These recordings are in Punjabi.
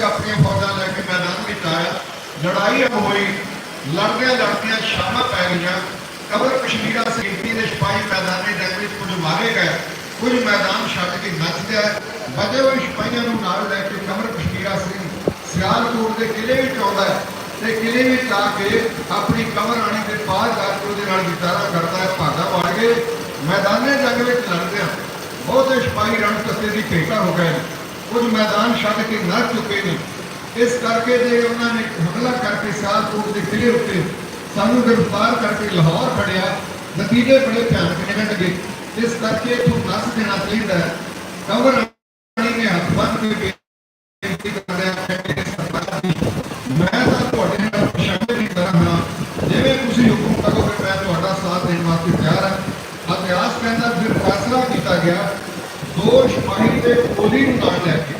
ਤੇ ਆਪਣੀਆਂ ਫੌਜਾਂ ਲੈ ਕੇ ਮੈਦਾਨ ਵਿੱਚ ਆਇਆ। ਲੜਾਈ ਹੋਈ, ਲੜਦਿਆਂ ਲੜਦਿਆਂ ਸ਼ਾਮਾਂ ਪੈ ਗਈਆਂ। ਕਬਰ ਕਸ਼ਮੀਰਾ ਸੇਫਟੀ ਦੇ ਸਿਪਾਹੀ ਮੈਦਾਨੀ ਜੰਗ ਵਿੱਚ ਕੁਝ ਮਾਰੇ ਗਏ। ਕੁਝ ਮੈਦਾਨ ਛੱਡ ਕੇ ਨੱਚਦਿਆ ਬਜੇ ਹੋਏ ਸਿਪਾਹੀਆਂ ਨੂੰ ਨਾਲ ਲੈ ਕੇ ਕਬਰ ਕਸ਼ਮੀਰਾ ਸਿੰਘ ਸਿਆਲਕੋਟ ਦੇ ਕਿਲੇ ਵਿੱਚ ਆਉਂਦਾ ਹੈ ਤੇ ਕਿਲੇ ਵਿੱਚ ਆ ਕੇ ਆਪਣੀ ਕਮਰ ਆਣੀ ਦੇ ਪਾਰ ਜਾ ਕੇ ਉਹਦੇ ਨਾਲ ਵਿਚਾਰਾ ਕਰਦਾ ਹੈ, ਭਾਗਾ ਵੜ ਕੇ ਮੈਦਾਨੇ ਜੰਗ ਵਿੱਚ ਲੜਦੇ ਹਨ ਬਹੁਤੇ ਸਿਪਾਹੀ ਰਣ ਤੱਤੇ ਦੀ ਭੇਟਾ ਹੋ ਗਏ ਕੁਝ ਮੈਦਾਨ ਛੱਡ ਕੇ ਨਰ ਚੁੱਕੇ ਨੇ। ਇਸ ਕਰਕੇ ਜੇ ਉਹਨਾਂ ਨੇ ਹਮਲਾ ਕਰਕੇ ਸਿਆਲਕੋਟ ਦੇ ਕਿਲੇ ਉੱਤੇ ਸਾਨੂੰ ਗ੍ਰਿਫਤਾਰ ਕਰਕੇ ਲਾਹੌਰ ਖੜਿਆ ਨਤੀਜੇ ਬੜੇ ਭਿਆਨਕ ਨਿਕਲਣਗੇ। ਇਸ ਕਰਕੇ ਤੂੰ ਨੱਸ ਦੇਣਾ ਚਾਹੀਦਾ ਹੈ ਕਮਰ ਨੇ ਹੱਥ ਬੰਨ ਕੇ ਬੇਨਤੀ ਕਰਦੇ ਆ ਕਿ ਸਰਕਾਰ ਦੀ ਮੈਂ ਤਾਂ ਤੁਹਾਡੇ ਨਾਲ ਸ਼ਾਮਿਲ ਨਹੀਂ ਕਰਾਂਗਾ ਜਿਵੇਂ ਤੁਸੀਂ ਹੁਕਮ ਕਰੋਗੇ, ਮੈਂ ਤੁਹਾਡਾ ਸਾਥ ਦੇਣ ਵਾਸਤੇ ਤਿਆਰ ਹਾਂ। ਇਤਿਹਾਸ ਕਹਿੰਦਾ ਫਿਰ ਫੈਸਲਾ ਕੀਤਾ ਗਿਆ ਦੋ ਸਿਪਾਹੀ ਦੇ ਗੋਲੀ ਨੂੰ ਨਾਲ ਲੈ ਕੇ।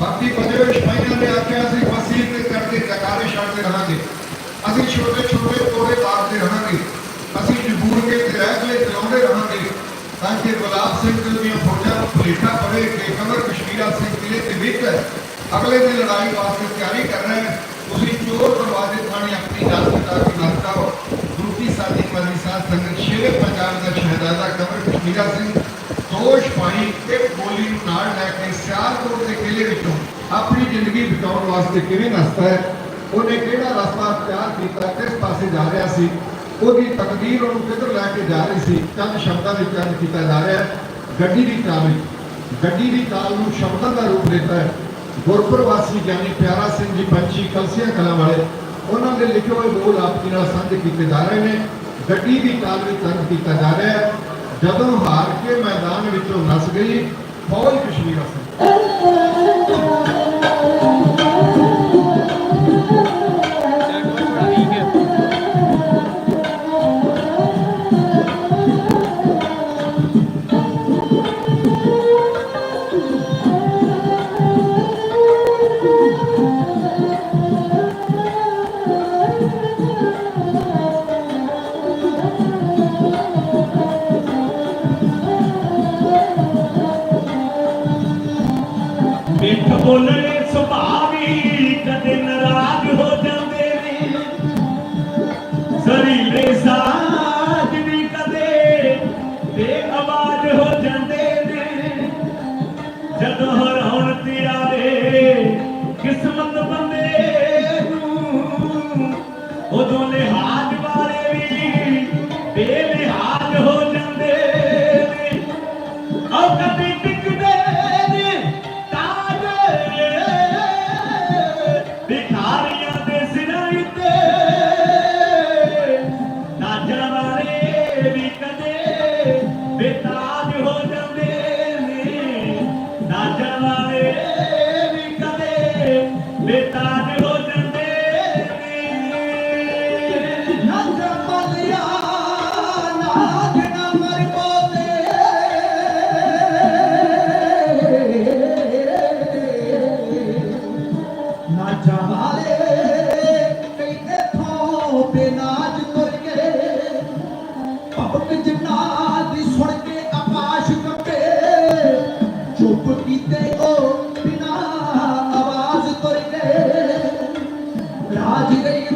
ਬਾਕੀ ਬਚੇ ਹੋਏ ਨੇ ਆਖਿਆ, ਅਸੀਂ ਫਸੀਲ ਤੇ ਕਰਕੇ ਜਕਾਰੇ ਛੱਡਦੇ ਰਹਾਂਗੇ ਅਸੀਂ ਛੋਟੇ ਛੋਟੇ ਤੋੜੇ ਮਾਰਦੇ ਰਹਾਂਗੇ ਅਸੀਂ ਜਬੂਰ ਕੇ ਗ੍ਰਹਿ ਚਲਾਉਂਦੇ ਰਹਾਂਗੇ ਤਾਂ ਕਿ ਗੁਲਾਬ ਸਿੰਘ ਦੀਆਂ ਫੌਜਾਂ ਨੂੰ ਭੁਲੇਖਾ ਪਵੇ ਕਿ ਕਮਰ ਕਸ਼ਮੀਰਾ ਸਿੰਘ ਕਿਲੇ ਤੇ ਵਿੱਚ ਅਗਲੇ ਦੀ ਲੜਾਈ ਵਾਸਤੇ ਤਿਆਰੀ ਕਰ ਰਹੇ ਤੁਸੀਂ ਚੋਰ ਦਰਵਾਜ਼ੇ ਥਾਣੇ ਆਪਣੀ ਜਾਨ ਬਚਾ ਕੇ ਨਾ ਕਰੋ ਦੂਜੀ ਸਾਡੀ ਮਰਜ਼ੀ ਸਾਥ ਸੰਗਤ ਸ਼ੇਰੇ ਪੰਜਾਬ ਦਾ ਸ਼ਹਿਜ਼ਾਦਾ ਕਮਰ ਕਸ਼ਮੀਰਾ ਸਿੰਘ ਦੋ ਸਿਪਾਹੀ ਇੱਕ ਗੋਲੀ ਨੂੰ ਨਾਲ ਲੈ ਕੇ ਸਿਆਲਕੋਟ ਦੇ ਕਿਲੇ ਵਿੱਚੋਂ ਆਪਣੀ ਜ਼ਿੰਦਗੀ ਬਚਾਉਣ ਵਾਸਤੇ ਕਿਵੇਂ ਨਸਤਾ ਹੈ, ਉਹਨੇ ਕਿਹੜਾ ਰਸਤਾ ਅਖਤਿਆਰ ਕੀਤਾ, ਕਿਸ ਪਾਸੇ ਜਾ ਰਿਹਾ ਸੀ, ਉਹਦੀ ਤਕਦੀਰ ਉਹਨੂੰ ਕਿੱਧਰ ਲੈ ਕੇ ਜਾ ਰਹੀ ਸੀ, ਚੰਦ ਸ਼ਬਦਾਂ ਵਿੱਚ ਚੰਦ ਕੀਤਾ ਜਾ ਰਿਹਾ ਗੱਡੀ ਦੀ ਚਾਲ ਗੱਡੀ ਦੀ ਚਾਲ ਨੂੰ ਸ਼ਬਦਾਂ ਦਾ ਰੂਪ ਦਿੱਤਾ ਹੈ। ਗੁਰਪੁਰ ਗਿਆਨੀ ਪਿਆਰਾ ਸਿੰਘ ਜੀ ਪੰਛੀ ਕਲਸੀਆਂ ਕਲਾਂ ਵਾਲੇ, ਉਹਨਾਂ ਦੇ ਲਿਖੇ ਹੋਏ ਬੋਲ ਆਪ ਜੀ ਨਾਲ ਸਾਂਝੇ ਕੀਤੇ ਜਾ ਰਹੇ ਨੇ। ਗੱਡੀ ਦੀ ਚਾਲ ਵਿੱਚ ਚੰਦ ਕੀਤਾ ਜਾ ਰਿਹਾ ਹੈ। ਜਦੋਂ ਹਾਰ ਕੇ ਮੈਦਾਨ ਵਿੱਚੋਂ ਨਸ ਗਈ, ਫੌਜ ਕਸ਼ਮੀਰ ਸਿੰਘ ਮਿੱਠ ਬੋਲਣੇ ਸੁਭਾਵੀ ਕਦੇ ਨਾਰਾਜ਼ ਹੋ ਜਾਂਦੇ ਨੇ। ਸਰੀਲੇ ਸਾਥ ਵੀ ਕਦੇ ਤੇ ਆਵਾਜ਼ ਹੋ ਜਾਂਦੇ ਨੇ। ਜਦੋਂ ਹਰਾਉਣ ਤੇ ਆਵੇ ਕਿਸਮਤ ਬੰਦੇ ਨੂੰ, ਉਦੋਂ ਨੇ Ah, tiene que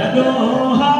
Hello.